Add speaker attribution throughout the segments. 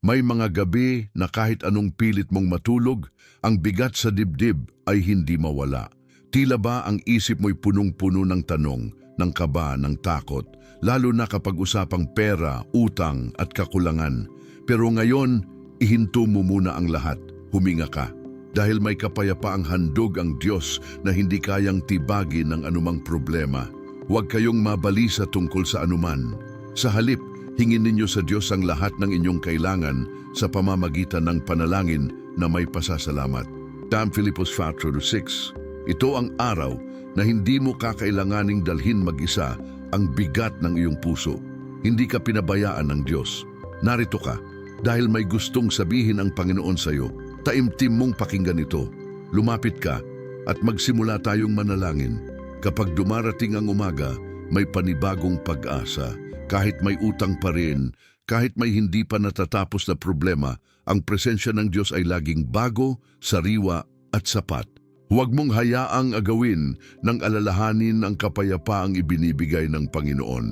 Speaker 1: May mga gabi na kahit anong pilit mong matulog, ang bigat sa dibdib ay hindi mawala. Tila ba ang isip mo'y punong-puno ng tanong, ng kaba, ng takot, lalo na kapag usapang pera, utang at kakulangan. Pero ngayon, ihinto mo muna ang lahat, huminga ka. Dahil may kapayapaang handog ang Diyos na hindi kayang tibagin ng anumang problema. Huwag kayong mabalisa tungkol sa anuman. Sa halip, hingin ninyo sa Diyos ang lahat ng inyong kailangan sa pamamagitan ng panalangin na may pasasalamat. Tam Philippus 4.6 Ito ang araw na hindi mo kakailanganing dalhin mag-isa ang bigat ng iyong puso. Hindi ka pinabayaan ng Diyos. Narito ka dahil may gustong sabihin ang Panginoon sa iyo. Taimtim mong pakinggan ito. Lumapit ka at magsimula tayong manalangin. Kapag dumarating ang umaga, may panibagong pag-asa. Kahit may utang pa rin, kahit may hindi pa natatapos na problema, ang presensya ng Diyos ay laging bago, sariwa at sapat. Huwag mong hayaang agawin ng alalahanin ang kapayapaang ibinibigay ng Panginoon.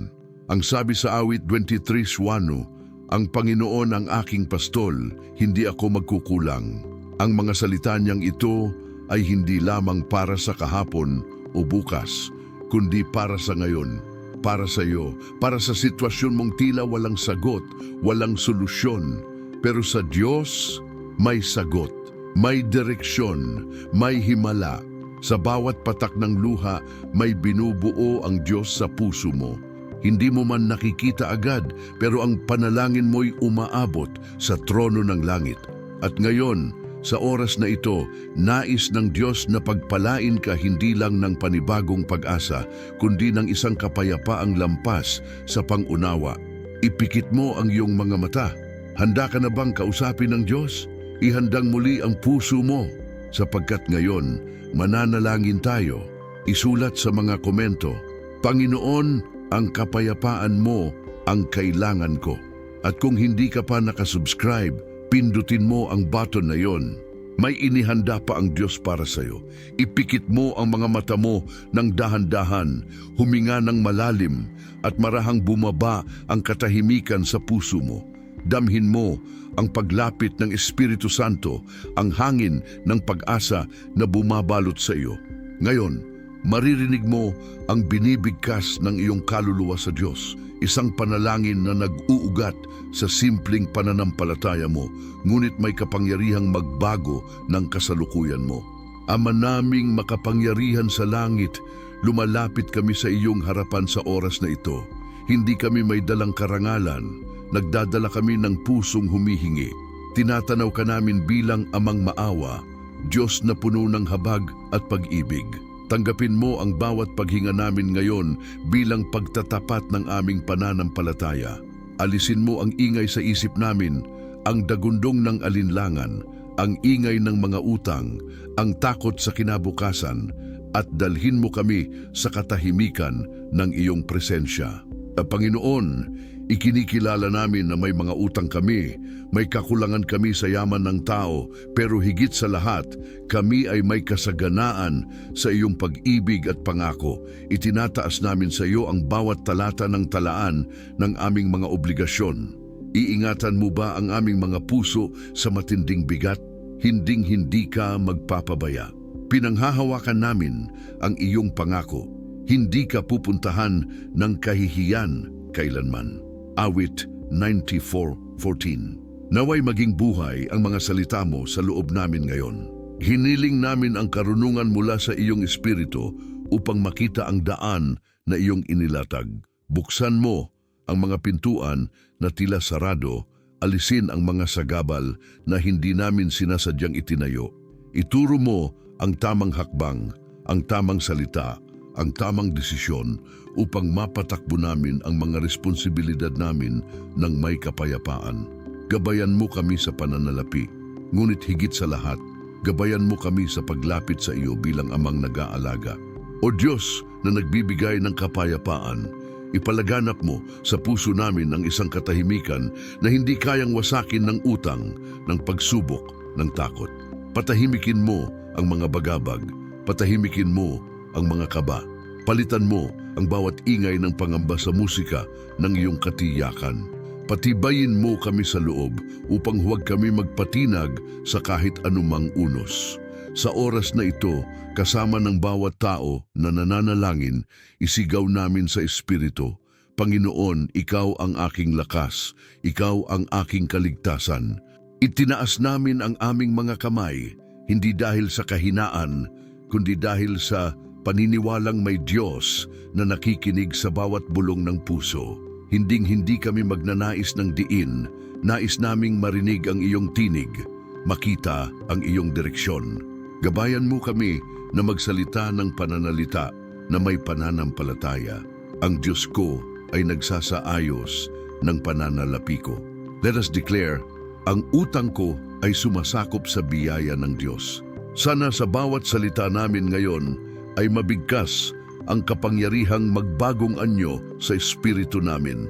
Speaker 1: Ang sabi sa awit 23.1, Ang Panginoon ang aking pastol, hindi ako magkukulang. Ang mga salita niyang ito ay hindi lamang para sa kahapon o bukas, kundi para sa ngayon, para sa iyo, para sa sitwasyon mong tila walang sagot, walang solusyon. Pero sa Diyos, may sagot, may direksyon, may himala. Sa bawat patak ng luha, may binubuo ang Diyos sa puso mo. Hindi mo man nakikita agad, pero ang panalangin mo'y umaabot sa trono ng langit. At ngayon, sa oras na ito, nais ng Diyos na pagpalain ka hindi lang ng panibagong pag-asa, kundi ng isang kapayapaang lampas sa pangunawa. Ipikit mo ang iyong mga mata. Handa ka na bang kausapin ng Diyos? Ihandang muli ang puso mo, sapagkat ngayon, mananalangin tayo. Isulat sa mga komento, Panginoon, ang kapayapaan mo ang kailangan ko. At kung hindi ka pa nakasubscribe, pindutin mo ang button na yon. May inihanda pa ang Diyos para sa iyo. Ipikit mo ang mga mata mo ng dahan-dahan, huminga ng malalim, at marahang bumaba ang katahimikan sa puso mo. Damhin mo ang paglapit ng Espiritu Santo, ang hangin ng pag-asa na bumabalot sa iyo. Ngayon, maririnig mo ang binibigkas ng iyong kaluluwa sa Diyos, isang panalangin na nag-uugat sa simpleng pananampalataya mo, ngunit may kapangyarihang magbago ng kasalukuyan mo. Ama naming makapangyarihan sa langit, lumalapit kami sa iyong harapan sa oras na ito. Hindi kami may dalang karangalan, nagdadala kami ng pusong humihingi. Tinatanaw ka namin bilang amang maawa, Diyos na puno ng habag at pag-ibig. Tanggapin mo ang bawat paghinga namin ngayon bilang pagtatapat ng aming pananampalataya. Alisin mo ang ingay sa isip namin, ang dagundong ng alinlangan, ang ingay ng mga utang, ang takot sa kinabukasan, at dalhin mo kami sa katahimikan ng iyong presensya. Panginoon, ikinikilala namin na may mga utang kami, may kakulangan kami sa yaman ng tao, pero higit sa lahat, kami ay may kasaganaan sa iyong pag-ibig at pangako. Itinataas namin sa iyo ang bawat talata ng talaan ng aming mga obligasyon. Iingatan mo ba ang aming mga puso sa matinding bigat? Hinding-hindi ka magpapabaya. Pinanghahawakan namin ang iyong pangako. Hindi ka pupuntahan ng kahihiyan kailanman. Awit 94.14 Naway maging buhay ang mga salita mo sa loob namin ngayon. Hiniling namin ang karunungan mula sa iyong espiritu upang makita ang daan na iyong inilatag. Buksan mo ang mga pintuan na tila sarado, alisin ang mga sagabal na hindi namin sinasadyang itinayo. Ituro mo ang tamang hakbang, ang tamang salita, ang tamang desisyon upang mapatakbo namin ang mga responsibilidad namin ng may kapayapaan. Gabayan mo kami sa pananalapi, ngunit higit sa lahat, gabayan mo kami sa paglapit sa iyo bilang amang nag-aalaga. O Diyos na nagbibigay ng kapayapaan, ipalaganap mo sa puso namin ang isang katahimikan na hindi kayang wasakin ng utang, ng pagsubok, ng takot. Patahimikin mo ang mga bagabag, patahimikin mo ang mga kaba. Palitan mo ang bawat ingay ng pangamba sa musika ng iyong katiyakan. Patibayin mo kami sa loob upang huwag kami magpatinag sa kahit anumang unos. Sa oras na ito, kasama ng bawat tao na nananalangin, isigaw namin sa Espiritu, Panginoon, Ikaw ang aking lakas, Ikaw ang aking kaligtasan. Itinaas namin ang aming mga kamay, hindi dahil sa kahinaan, kundi dahil sa paniniwalang may Diyos na nakikinig sa bawat bulong ng puso. Hinding-hindi kami magnanais ng diin, nais naming marinig ang iyong tinig, makita ang iyong direksyon. Gabayan mo kami na magsalita ng pananalita na may pananampalataya. Ang Diyos ko ay nagsasaayos ng pananalapi ko. Let us declare, ang utang ko ay sumasakop sa biyaya ng Diyos. Sana sa bawat salita namin ngayon ay mabigkas ang kapangyarihang magbagong anyo sa espiritu namin.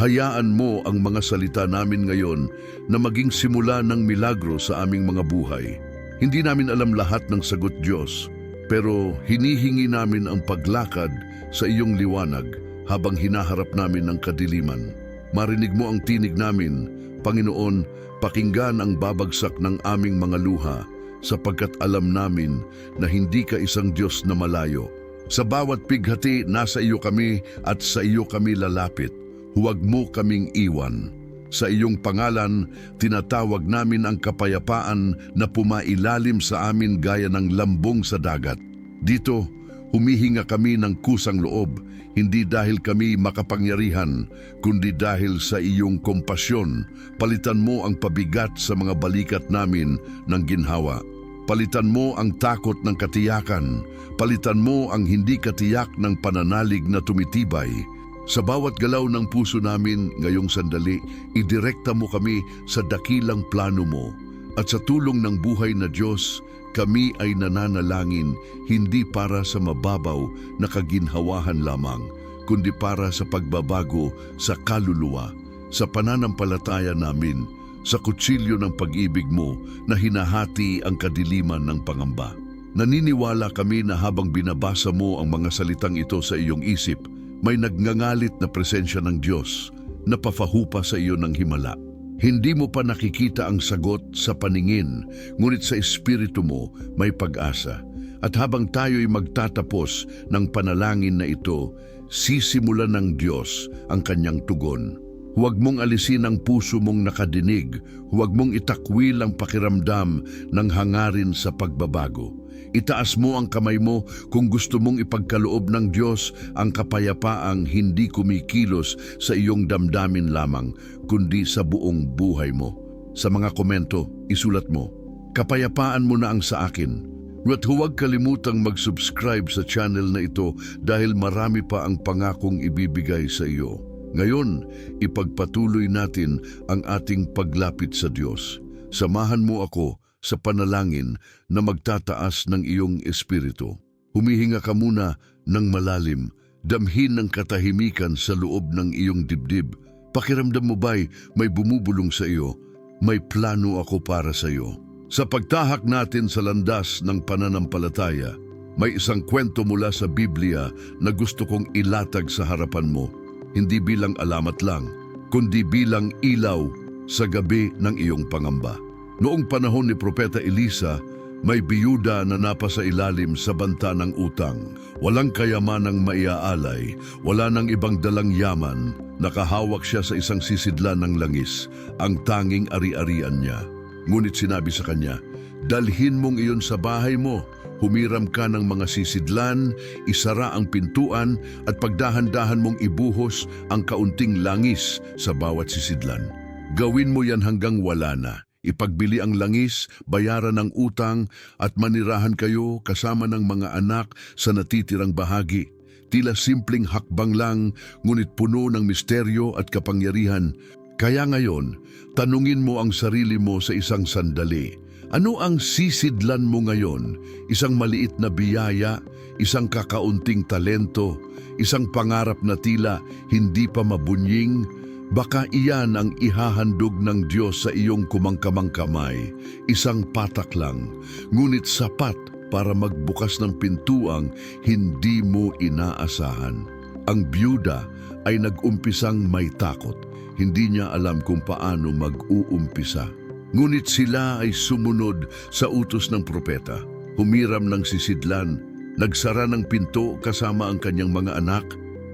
Speaker 1: Hayaan mo ang mga salita namin ngayon na maging simula ng milagro sa aming mga buhay. Hindi namin alam lahat ng sagot Diyos, pero hinihingi namin ang paglakad sa iyong liwanag habang hinaharap namin ang kadiliman. Marinig mo ang tinig namin, Panginoon, pakinggan ang babagsak ng aming mga luha sapagkat alam namin na hindi ka isang Diyos na malayo. Sa bawat pighati, nasa iyo kami at sa iyo kami lalapit. Huwag mo kaming iwan. Sa iyong pangalan, tinatawag namin ang kapayapaan na pumailalim sa amin gaya ng lambong sa dagat. Dito, humihinga kami ng kusang loob, hindi dahil kami makapangyarihan, kundi dahil sa iyong kompasyon. Palitan mo ang pabigat sa mga balikat namin ng ginhawa. Palitan mo ang takot ng katiyakan. Palitan mo ang hindi katiyak ng pananalig na tumitibay. Sa bawat galaw ng puso namin ngayong sandali, idirekta mo kami sa dakilang plano mo. At sa tulong ng buhay na Diyos, kami ay nananalangin hindi para sa mababaw na kaginhawahan lamang, kundi para sa pagbabago sa kaluluwa, sa pananampalataya namin, sa kutsilyo ng pag-ibig mo na hinahati ang kadiliman ng pangamba. Naniniwala kami na habang binabasa mo ang mga salitang ito sa iyong isip, may nagngangalit na presensya ng Diyos na pafahupa sa iyo ng himala. Hindi mo pa nakikita ang sagot sa paningin, ngunit sa espiritu mo may pag-asa. At habang tayo'y magtatapos ng panalangin na ito, sisimulan ng Diyos ang kanyang tugon. Huwag mong alisin ang puso mong nakadinig, huwag mong itakwil ang pakiramdam ng hangarin sa pagbabago. Itaas mo ang kamay mo kung gusto mong ipagkaloob ng Diyos ang kapayapaang hindi kumikilos sa iyong damdamin lamang, kundi sa buong buhay mo. Sa mga komento, isulat mo, Kapayapaan mo na ang sa akin. At huwag kalimutang mag-subscribe sa channel na ito dahil marami pa ang pangakong ibibigay sa iyo. Ngayon, ipagpatuloy natin ang ating paglapit sa Diyos. Samahan mo ako sa panalangin na magtataas ng iyong espiritu. Humihinga ka muna ng malalim, damhin ng katahimikan sa loob ng iyong dibdib. Pakiramdam mo ba'y may bumubulong sa iyo? May plano ako para sa iyo. Sa pagtahak natin sa landas ng pananampalataya, may isang kwento mula sa Biblia na gusto kong ilatag sa harapan mo hindi bilang alamat lang, kundi bilang ilaw sa gabi ng iyong pangamba. Noong panahon ni Propeta Elisa, may biyuda na napasa ilalim sa banta ng utang. Walang kayamanang maiaalay, wala nang ibang dalang yaman, nakahawak siya sa isang sisidlan ng langis, ang tanging ari-arian niya. Ngunit sinabi sa kanya, dalhin mong iyon sa bahay mo, Humiram ka ng mga sisidlan, isara ang pintuan at pagdahan-dahan mong ibuhos ang kaunting langis sa bawat sisidlan. Gawin mo yan hanggang wala na. Ipagbili ang langis, bayaran ang utang at manirahan kayo kasama ng mga anak sa natitirang bahagi. Tila simpleng hakbang lang, ngunit puno ng misteryo at kapangyarihan. Kaya ngayon, tanungin mo ang sarili mo sa isang sandali. Ano ang sisidlan mo ngayon? Isang maliit na biyaya, isang kakaunting talento, isang pangarap na tila hindi pa mabunying? Baka iyan ang ihahandog ng Diyos sa iyong kumangkamang kamay, isang patak lang, ngunit sapat para magbukas ng pintuang hindi mo inaasahan. Ang byuda ay nag-umpisang may takot. hindi niya alam kung paano mag-uumpisa. Ngunit sila ay sumunod sa utos ng propeta. Humiram ng sisidlan, nagsara ng pinto kasama ang kanyang mga anak,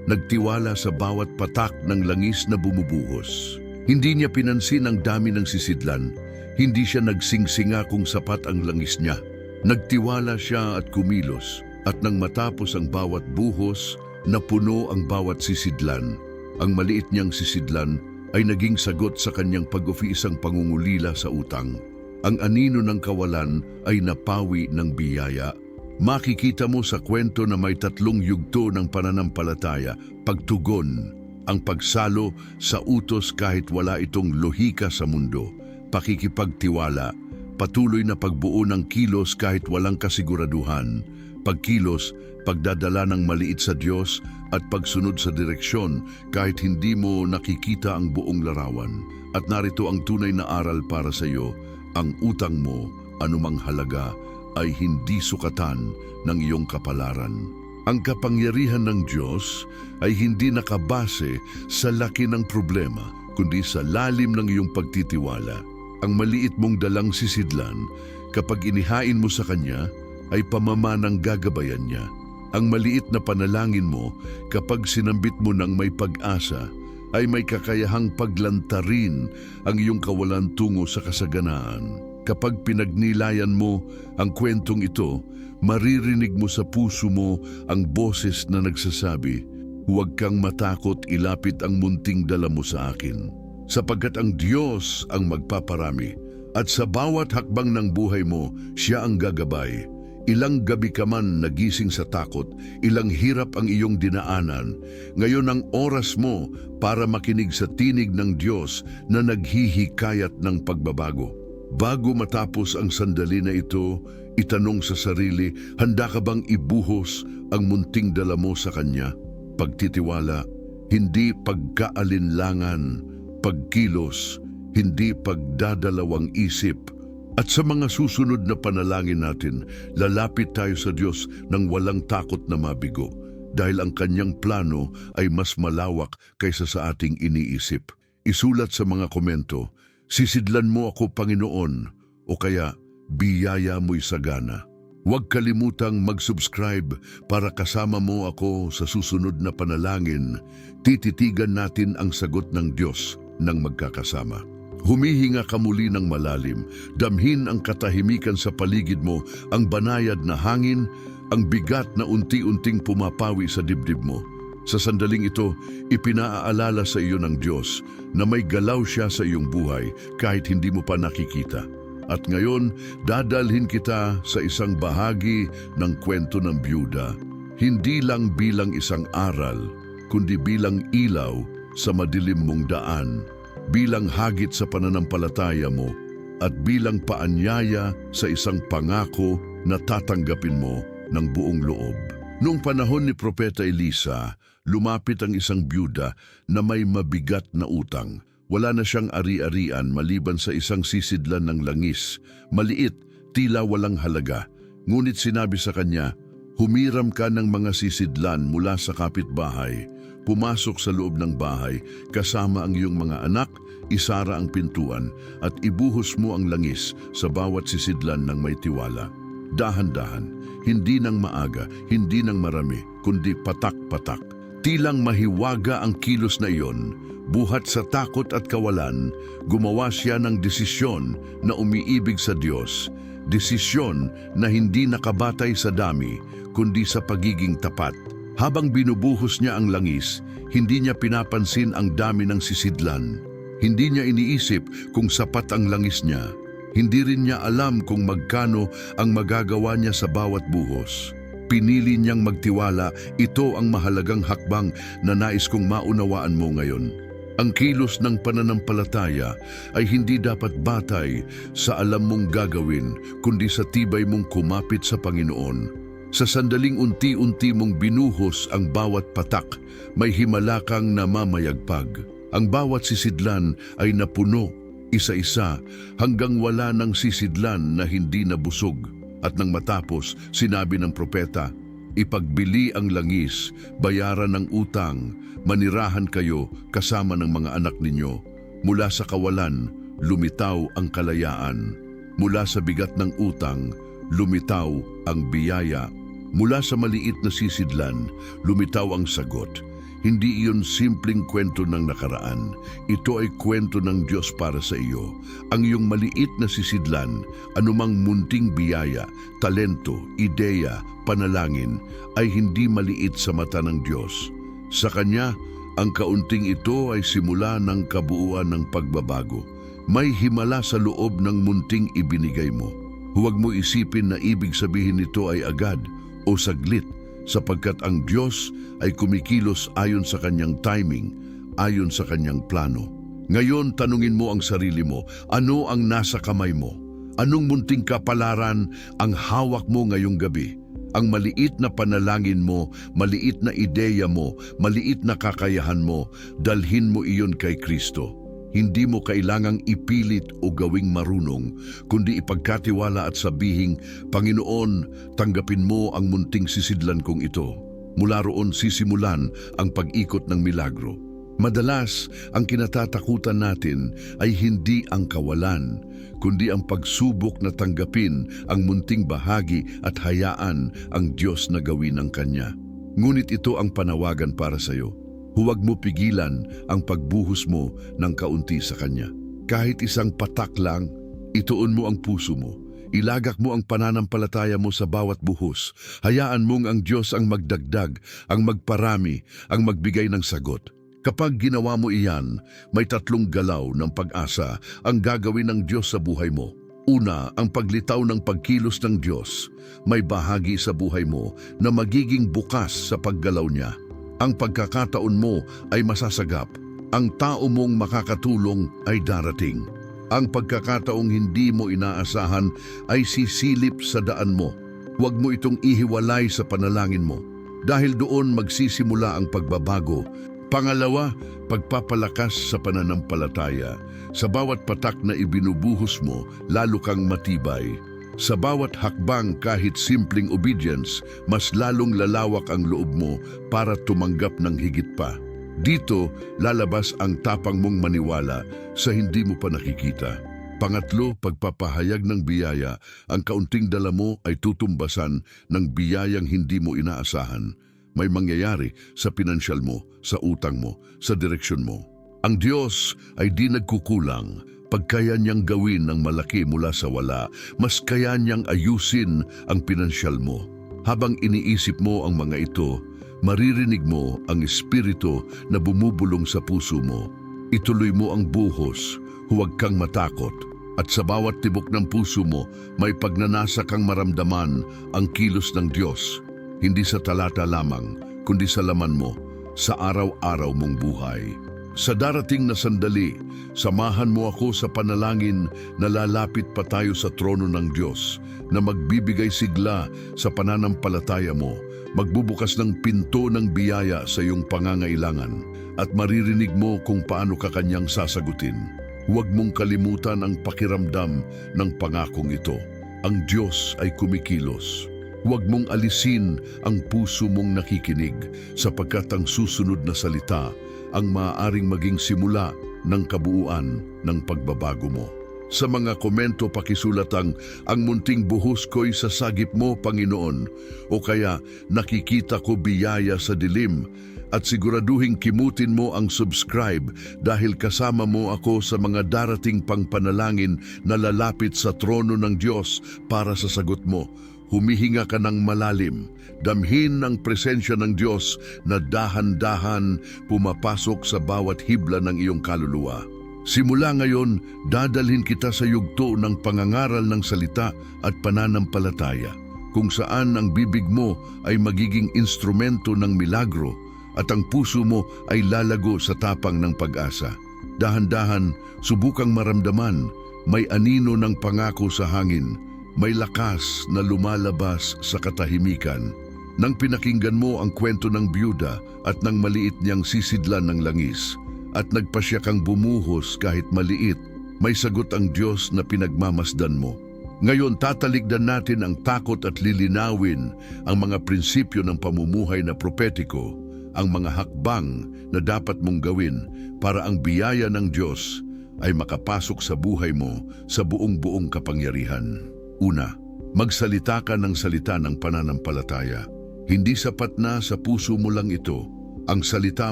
Speaker 1: nagtiwala sa bawat patak ng langis na bumubuhos. Hindi niya pinansin ang dami ng sisidlan, hindi siya nagsingsinga kung sapat ang langis niya. Nagtiwala siya at kumilos, at nang matapos ang bawat buhos, napuno ang bawat sisidlan. Ang maliit niyang sisidlan ay naging sagot sa kanyang pag-ufiisang pangungulila sa utang. Ang anino ng kawalan ay napawi ng biyaya. Makikita mo sa kwento na may tatlong yugto ng pananampalataya, pagtugon, ang pagsalo sa utos kahit wala itong lohika sa mundo, pakikipagtiwala, patuloy na pagbuo ng kilos kahit walang kasiguraduhan, pagkilos, pagdadala ng maliit sa Diyos at pagsunod sa direksyon kahit hindi mo nakikita ang buong larawan. At narito ang tunay na aral para sa iyo, ang utang mo, anumang halaga, ay hindi sukatan ng iyong kapalaran. Ang kapangyarihan ng Diyos ay hindi nakabase sa laki ng problema, kundi sa lalim ng iyong pagtitiwala. Ang maliit mong dalang sisidlan, kapag inihain mo sa Kanya, ay pamamanang gagabayan niya. Ang maliit na panalangin mo, kapag sinambit mo ng may pag-asa, ay may kakayahang paglantarin ang iyong kawalan tungo sa kasaganaan. Kapag pinagnilayan mo ang kwentong ito, maririnig mo sa puso mo ang boses na nagsasabi, Huwag kang matakot ilapit ang munting dala mo sa akin, sapagkat ang Diyos ang magpaparami, at sa bawat hakbang ng buhay mo, siya ang gagabay. Ilang gabi ka man nagising sa takot, ilang hirap ang iyong dinaanan, ngayon ang oras mo para makinig sa tinig ng Diyos na naghihikayat ng pagbabago. Bago matapos ang sandali na ito, itanong sa sarili, handa ka bang ibuhos ang munting dala mo sa Kanya? Pagtitiwala, hindi pagkaalinlangan, pagkilos, hindi pagdadalawang isip, at sa mga susunod na panalangin natin, lalapit tayo sa Diyos ng walang takot na mabigo dahil ang kanyang plano ay mas malawak kaysa sa ating iniisip. Isulat sa mga komento, sisidlan mo ako Panginoon o kaya biyaya mo'y sagana. Huwag kalimutang mag-subscribe para kasama mo ako sa susunod na panalangin. Tititigan natin ang sagot ng Diyos ng magkakasama. Humihinga ka muli ng malalim, damhin ang katahimikan sa paligid mo, ang banayad na hangin, ang bigat na unti-unting pumapawi sa dibdib mo. Sa sandaling ito, ipinaaalala sa iyo ng Diyos na may galaw siya sa iyong buhay kahit hindi mo pa nakikita. At ngayon, dadalhin kita sa isang bahagi ng kwento ng byuda. Hindi lang bilang isang aral, kundi bilang ilaw sa madilim mong daan bilang hagit sa pananampalataya mo at bilang paanyaya sa isang pangako na tatanggapin mo ng buong loob. Noong panahon ni Propeta Elisa, lumapit ang isang byuda na may mabigat na utang. Wala na siyang ari-arian maliban sa isang sisidlan ng langis, maliit, tila walang halaga. Ngunit sinabi sa kanya, Humiram ka ng mga sisidlan mula sa kapitbahay, pumasok sa loob ng bahay kasama ang iyong mga anak, isara ang pintuan at ibuhos mo ang langis sa bawat sisidlan ng may tiwala. Dahan-dahan, hindi nang maaga, hindi nang marami, kundi patak-patak. Tilang mahiwaga ang kilos na iyon, buhat sa takot at kawalan, gumawa siya ng desisyon na umiibig sa Diyos, desisyon na hindi nakabatay sa dami, kundi sa pagiging tapat. Habang binubuhos niya ang langis, hindi niya pinapansin ang dami ng sisidlan. Hindi niya iniisip kung sapat ang langis niya. Hindi rin niya alam kung magkano ang magagawa niya sa bawat buhos. Pinili niyang magtiwala, ito ang mahalagang hakbang na nais kong maunawaan mo ngayon. Ang kilos ng pananampalataya ay hindi dapat batay sa alam mong gagawin, kundi sa tibay mong kumapit sa Panginoon. Sa sandaling unti-unti mong binuhos ang bawat patak, may himala kang namamayagpag. Ang bawat sisidlan ay napuno, isa-isa, hanggang wala ng sisidlan na hindi nabusog. At nang matapos, sinabi ng propeta, Ipagbili ang langis, bayaran ng utang, manirahan kayo kasama ng mga anak ninyo. Mula sa kawalan, lumitaw ang kalayaan. Mula sa bigat ng utang, lumitaw ang biyaya. Mula sa maliit na sisidlan, lumitaw ang sagot. Hindi iyon simpleng kwento ng nakaraan. Ito ay kwento ng Diyos para sa iyo. Ang iyong maliit na sisidlan, anumang munting biyaya, talento, ideya, panalangin, ay hindi maliit sa mata ng Diyos. Sa Kanya, ang kaunting ito ay simula ng kabuuan ng pagbabago. May himala sa loob ng munting ibinigay mo. Huwag mo isipin na ibig sabihin nito ay agad o saglit sapagkat ang Diyos ay kumikilos ayon sa kanyang timing, ayon sa kanyang plano. Ngayon, tanungin mo ang sarili mo, ano ang nasa kamay mo? Anong munting kapalaran ang hawak mo ngayong gabi? Ang maliit na panalangin mo, maliit na ideya mo, maliit na kakayahan mo, dalhin mo iyon kay Kristo. Hindi mo kailangang ipilit o gawing marunong, kundi ipagkatiwala at sabihing, Panginoon, tanggapin mo ang munting sisidlan kong ito. Mula roon sisimulan ang pag-ikot ng milagro. Madalas, ang kinatatakutan natin ay hindi ang kawalan, kundi ang pagsubok na tanggapin ang munting bahagi at hayaan ang Diyos na gawin ang Kanya. Ngunit ito ang panawagan para sa iyo. Huwag mo pigilan ang pagbuhos mo ng kaunti sa Kanya. Kahit isang patak lang, ituon mo ang puso mo. Ilagak mo ang pananampalataya mo sa bawat buhos. Hayaan mong ang Diyos ang magdagdag, ang magparami, ang magbigay ng sagot. Kapag ginawa mo iyan, may tatlong galaw ng pag-asa ang gagawin ng Diyos sa buhay mo. Una, ang paglitaw ng pagkilos ng Diyos. May bahagi sa buhay mo na magiging bukas sa paggalaw niya. Ang pagkakataon mo ay masasagap. Ang tao mong makakatulong ay darating. Ang pagkakataong hindi mo inaasahan ay sisilip sa daan mo. Huwag mo itong ihiwalay sa panalangin mo. Dahil doon magsisimula ang pagbabago. Pangalawa, pagpapalakas sa pananampalataya. Sa bawat patak na ibinubuhos mo, lalo kang matibay. Sa bawat hakbang kahit simpleng obedience, mas lalong lalawak ang loob mo para tumanggap ng higit pa. Dito, lalabas ang tapang mong maniwala sa hindi mo pa nakikita. Pangatlo, pagpapahayag ng biyaya, ang kaunting dala mo ay tutumbasan ng biyayang hindi mo inaasahan. May mangyayari sa pinansyal mo, sa utang mo, sa direksyon mo. Ang Diyos ay di nagkukulang. Pagkaya niyang gawin ng malaki mula sa wala, mas kaya niyang ayusin ang pinansyal mo. Habang iniisip mo ang mga ito, maririnig mo ang espiritu na bumubulong sa puso mo. Ituloy mo ang buhos, huwag kang matakot. At sa bawat tibok ng puso mo, may pagnanasa kang maramdaman ang kilos ng Diyos. Hindi sa talata lamang, kundi sa laman mo, sa araw-araw mong buhay. Sa darating na sandali, samahan mo ako sa panalangin na lalapit pa tayo sa trono ng Diyos na magbibigay sigla sa pananampalataya mo, magbubukas ng pinto ng biyaya sa iyong pangangailangan at maririnig mo kung paano ka kanyang sasagutin. Huwag mong kalimutan ang pakiramdam ng pangakong ito. Ang Diyos ay kumikilos. Huwag mong alisin ang puso mong nakikinig sapagkat ang susunod na salita ang maaaring maging simula ng kabuuan ng pagbabago mo. Sa mga komento pakisulat ang munting buhos ko'y sasagip mo, Panginoon, o kaya nakikita ko biyaya sa dilim at siguraduhin kimutin mo ang subscribe dahil kasama mo ako sa mga darating pang panalangin na lalapit sa trono ng Diyos para sa sagot mo. Humihinga ka ng malalim, damhin ng presensya ng Diyos na dahan-dahan pumapasok sa bawat hibla ng iyong kaluluwa. Simula ngayon, dadalhin kita sa yugto ng pangangaral ng salita at pananampalataya, kung saan ang bibig mo ay magiging instrumento ng milagro at ang puso mo ay lalago sa tapang ng pag-asa. Dahan-dahan, subukang maramdaman, may anino ng pangako sa hangin, may lakas na lumalabas sa katahimikan. Nang pinakinggan mo ang kwento ng byuda at ng maliit niyang sisidlan ng langis, at nagpasya kang bumuhos kahit maliit, may sagot ang Diyos na pinagmamasdan mo. Ngayon tataligdan natin ang takot at lilinawin ang mga prinsipyo ng pamumuhay na propetiko, ang mga hakbang na dapat mong gawin para ang biyaya ng Diyos ay makapasok sa buhay mo sa buong-buong kapangyarihan. Una, magsalita ka ng salita ng pananampalataya. Hindi sapat na sa puso mo lang ito. Ang salita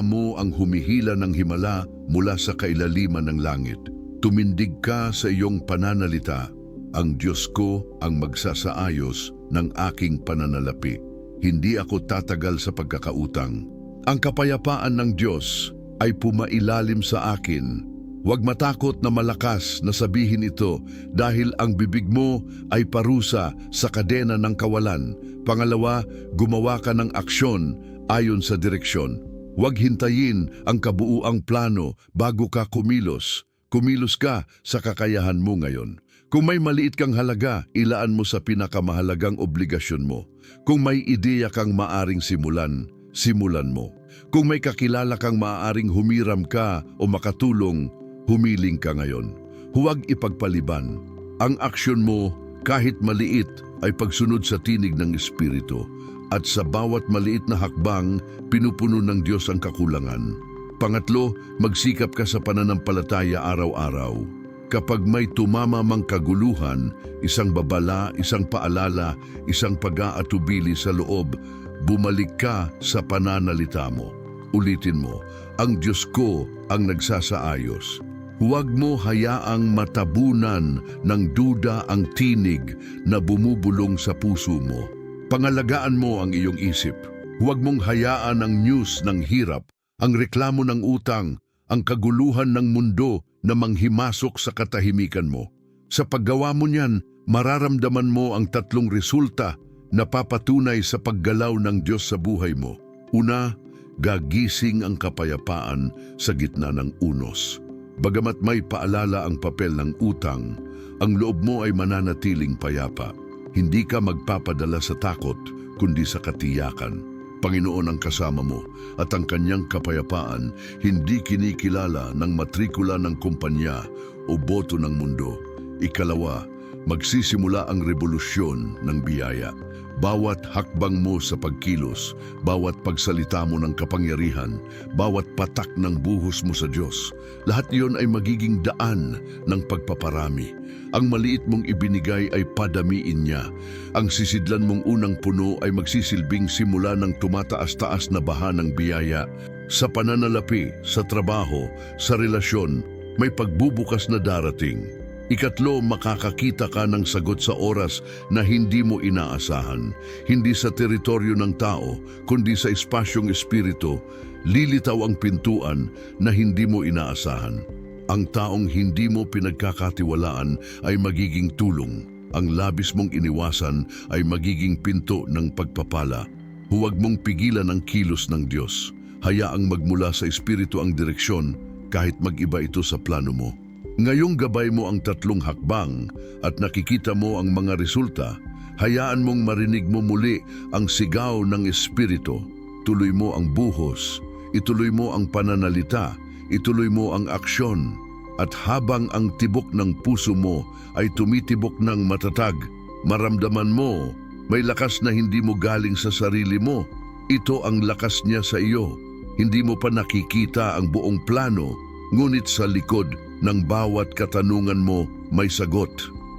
Speaker 1: mo ang humihila ng himala mula sa kailaliman ng langit. Tumindig ka sa iyong pananalita. Ang Diyos ko ang magsasaayos ng aking pananalapi. Hindi ako tatagal sa pagkakautang. Ang kapayapaan ng Diyos ay pumailalim sa akin. Huwag matakot na malakas na sabihin ito dahil ang bibig mo ay parusa sa kadena ng kawalan. Pangalawa, gumawa ka ng aksyon ayon sa direksyon. Huwag hintayin ang kabuuang plano bago ka kumilos. Kumilos ka sa kakayahan mo ngayon. Kung may maliit kang halaga, ilaan mo sa pinakamahalagang obligasyon mo. Kung may ideya kang maaring simulan, simulan mo. Kung may kakilala kang maaaring humiram ka o makatulong, humiling ka ngayon. Huwag ipagpaliban. Ang aksyon mo, kahit maliit, ay pagsunod sa tinig ng Espiritu. At sa bawat maliit na hakbang, pinupuno ng Diyos ang kakulangan. Pangatlo, magsikap ka sa pananampalataya araw-araw. Kapag may tumama mang kaguluhan, isang babala, isang paalala, isang pag-aatubili sa loob, bumalik ka sa pananalita mo. Ulitin mo, ang Diyos ko ang nagsasaayos. Huwag mo hayaang matabunan ng duda ang tinig na bumubulong sa puso mo. Pangalagaan mo ang iyong isip. Huwag mong hayaan ang news ng hirap, ang reklamo ng utang, ang kaguluhan ng mundo na manghimasok sa katahimikan mo. Sa paggawa mo niyan, mararamdaman mo ang tatlong resulta na papatunay sa paggalaw ng Diyos sa buhay mo. Una, gagising ang kapayapaan sa gitna ng unos. Bagamat may paalala ang papel ng utang, ang loob mo ay mananatiling payapa. Hindi ka magpapadala sa takot, kundi sa katiyakan. Panginoon ang kasama mo at ang kanyang kapayapaan hindi kinikilala ng matrikula ng kumpanya o boto ng mundo. Ikalawa, magsisimula ang revolusyon ng biyaya. Bawat hakbang mo sa pagkilos, bawat pagsalita mo ng kapangyarihan, bawat patak ng buhos mo sa Diyos, lahat iyon ay magiging daan ng pagpaparami. Ang maliit mong ibinigay ay padamiin niya. Ang sisidlan mong unang puno ay magsisilbing simula ng tumataas-taas na baha ng biyaya. Sa pananalapi, sa trabaho, sa relasyon, may pagbubukas na darating. Ikatlo, makakakita ka ng sagot sa oras na hindi mo inaasahan. Hindi sa teritoryo ng tao, kundi sa espasyong espiritu, lilitaw ang pintuan na hindi mo inaasahan. Ang taong hindi mo pinagkakatiwalaan ay magiging tulong. Ang labis mong iniwasan ay magiging pinto ng pagpapala. Huwag mong pigilan ang kilos ng Diyos. Hayaang magmula sa espiritu ang direksyon kahit mag-iba ito sa plano mo. Ngayong gabay mo ang tatlong hakbang at nakikita mo ang mga resulta, hayaan mong marinig mo muli ang sigaw ng Espiritu. Tuloy mo ang buhos, ituloy mo ang pananalita, ituloy mo ang aksyon. At habang ang tibok ng puso mo ay tumitibok ng matatag, maramdaman mo, may lakas na hindi mo galing sa sarili mo. Ito ang lakas niya sa iyo. Hindi mo pa nakikita ang buong plano, ngunit sa likod ng bawat katanungan mo may sagot.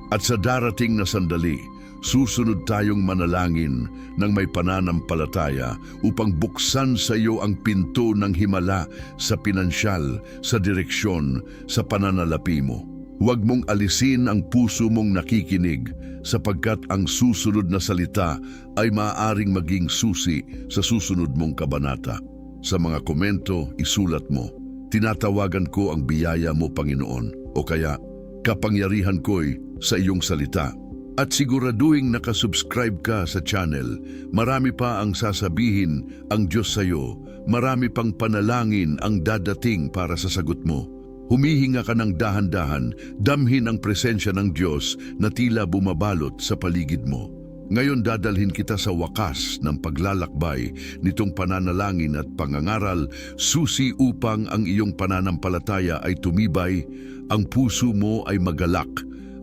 Speaker 1: At sa darating na sandali, susunod tayong manalangin ng may pananampalataya upang buksan sa iyo ang pinto ng himala sa pinansyal, sa direksyon, sa pananalapi mo. Huwag mong alisin ang puso mong nakikinig sapagkat ang susunod na salita ay maaaring maging susi sa susunod mong kabanata. Sa mga komento, isulat mo, Tinatawagan ko ang biyaya mo, Panginoon, o kaya kapangyarihan ko'y sa iyong salita. At siguraduhin nakasubscribe ka sa channel. Marami pa ang sasabihin ang Diyos sa iyo. Marami pang panalangin ang dadating para sa sagot mo. Humihinga ka ng dahan-dahan, damhin ang presensya ng Diyos na tila bumabalot sa paligid mo. Ngayon dadalhin kita sa wakas ng paglalakbay nitong pananalangin at pangangaral, susi upang ang iyong pananampalataya ay tumibay, ang puso mo ay magalak,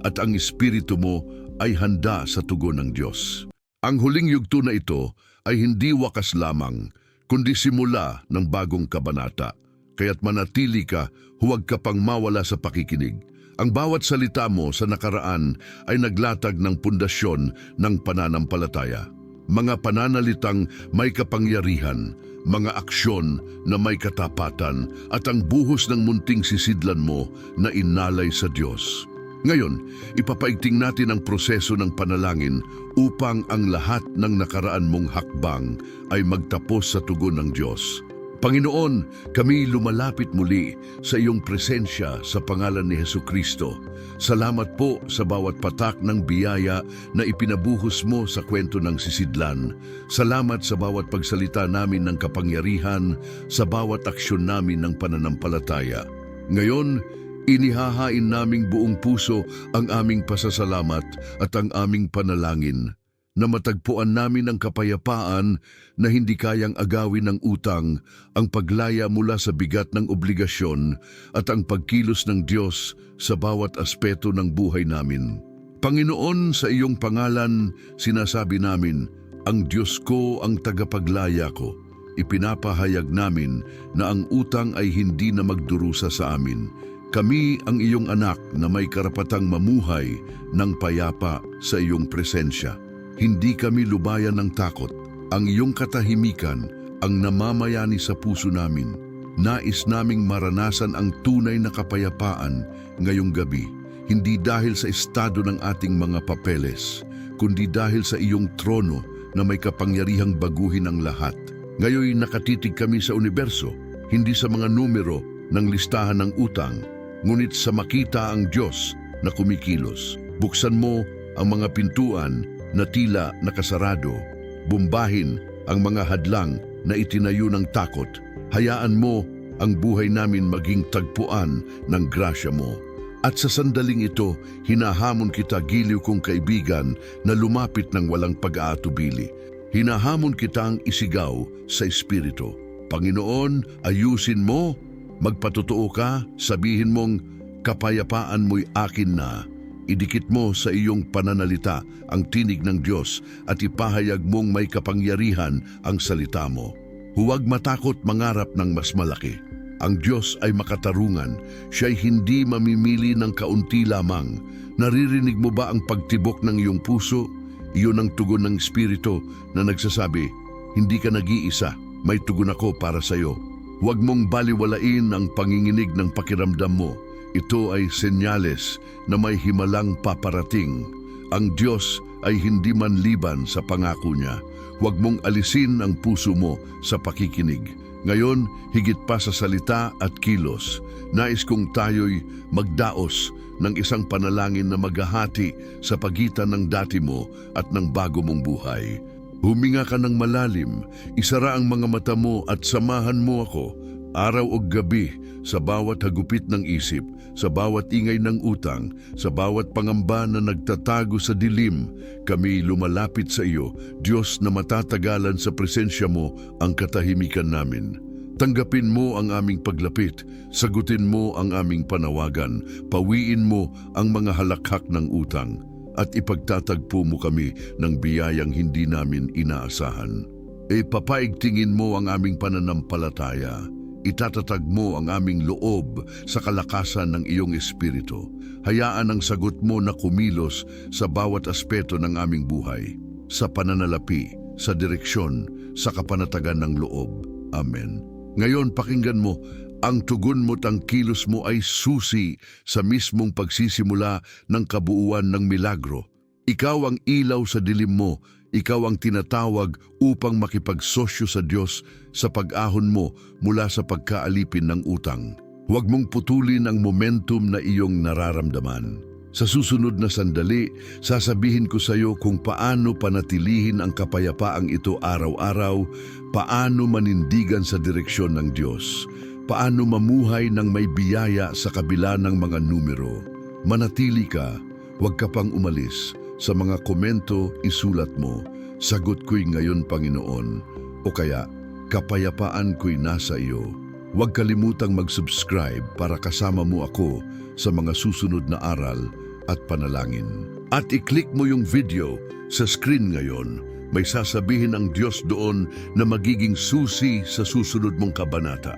Speaker 1: at ang espiritu mo ay handa sa tugon ng Diyos. Ang huling yugto na ito ay hindi wakas lamang, kundi simula ng bagong kabanata. Kaya't manatili ka, huwag ka pang mawala sa pakikinig. Ang bawat salita mo sa nakaraan ay naglatag ng pundasyon ng pananampalataya. Mga pananalitang may kapangyarihan, mga aksyon na may katapatan at ang buhos ng munting sisidlan mo na inalay sa Diyos. Ngayon, ipapaigting natin ang proseso ng panalangin upang ang lahat ng nakaraan mong hakbang ay magtapos sa tugon ng Diyos. Panginoon, kami lumalapit muli sa iyong presensya sa pangalan ni Heso Kristo. Salamat po sa bawat patak ng biyaya na ipinabuhos mo sa kwento ng sisidlan. Salamat sa bawat pagsalita namin ng kapangyarihan, sa bawat aksyon namin ng pananampalataya. Ngayon, inihahain naming buong puso ang aming pasasalamat at ang aming panalangin na matagpuan namin ang kapayapaan na hindi kayang agawin ng utang, ang paglaya mula sa bigat ng obligasyon at ang pagkilos ng Diyos sa bawat aspeto ng buhay namin. Panginoon, sa iyong pangalan, sinasabi namin, ang Diyos ko ang tagapaglaya ko. Ipinapahayag namin na ang utang ay hindi na magdurusa sa amin. Kami ang iyong anak na may karapatang mamuhay ng payapa sa iyong presensya. Hindi kami lubayan ng takot. Ang iyong katahimikan ang namamayani sa puso namin. Nais naming maranasan ang tunay na kapayapaan ngayong gabi. Hindi dahil sa estado ng ating mga papeles, kundi dahil sa iyong trono na may kapangyarihang baguhin ang lahat. Ngayon nakatitig kami sa universo, hindi sa mga numero ng listahan ng utang, ngunit sa makita ang Diyos na kumikilos. Buksan mo ang mga pintuan na tila nakasarado. Bumbahin ang mga hadlang na itinayo ng takot. Hayaan mo ang buhay namin maging tagpuan ng grasya mo. At sa sandaling ito, hinahamon kita giliw kong kaibigan na lumapit ng walang pag-aatubili. Hinahamon kitang isigaw sa Espiritu. Panginoon, ayusin mo, magpatotoo ka, sabihin mong kapayapaan mo'y akin na. Idikit mo sa iyong pananalita ang tinig ng Diyos at ipahayag mong may kapangyarihan ang salita mo. Huwag matakot mangarap ng mas malaki. Ang Diyos ay makatarungan, siya'y hindi mamimili ng kaunti lamang. Naririnig mo ba ang pagtibok ng iyong puso? Iyon ang tugon ng Espiritu na nagsasabi, Hindi ka nag-iisa, may tugon ako para sa iyo. Huwag mong baliwalain ang panginginig ng pakiramdam mo. Ito ay senyales na may himalang paparating. Ang Diyos ay hindi manliban sa pangako niya. Huwag mong alisin ang puso mo sa pakikinig. Ngayon, higit pa sa salita at kilos, nais kong tayo'y magdaos ng isang panalangin na maghahati sa pagitan ng dati mo at ng bago mong buhay. Huminga ka ng malalim, isara ang mga mata mo at samahan mo ako, araw o gabi, sa bawat hagupit ng isip, sa bawat ingay ng utang, sa bawat pangamba na nagtatago sa dilim, kami lumalapit sa iyo, Diyos na matatagalan sa presensya mo ang katahimikan namin. Tanggapin mo ang aming paglapit, sagutin mo ang aming panawagan, pawiin mo ang mga halakhak ng utang, at ipagtatagpo mo kami ng biyayang hindi namin inaasahan. E papaigtingin mo ang aming pananampalataya, itatatag mo ang aming loob sa kalakasan ng iyong espiritu. Hayaan ang sagot mo na kumilos sa bawat aspeto ng aming buhay, sa pananalapi, sa direksyon, sa kapanatagan ng loob. Amen. Ngayon pakinggan mo, ang tugon mo't ang kilos mo ay susi sa mismong pagsisimula ng kabuuan ng milagro. Ikaw ang ilaw sa dilim mo, ikaw ang tinatawag upang makipagsosyo sa Diyos sa pag-ahon mo mula sa pagkaalipin ng utang. Huwag mong putulin ang momentum na iyong nararamdaman. Sa susunod na sandali, sasabihin ko sa iyo kung paano panatilihin ang kapayapaang ito araw-araw, paano manindigan sa direksyon ng Diyos, paano mamuhay ng may biyaya sa kabila ng mga numero. Manatili ka, huwag ka pang umalis. Sa mga komento, isulat mo, sagot ko'y ngayon Panginoon, o kaya, kapayapaan ko'y nasa iyo. Huwag kalimutang mag-subscribe para kasama mo ako sa mga susunod na aral at panalangin. at i-click mo yung video sa screen ngayon. May sasabihin ang Diyos doon na magiging susi sa susunod mong kabanata.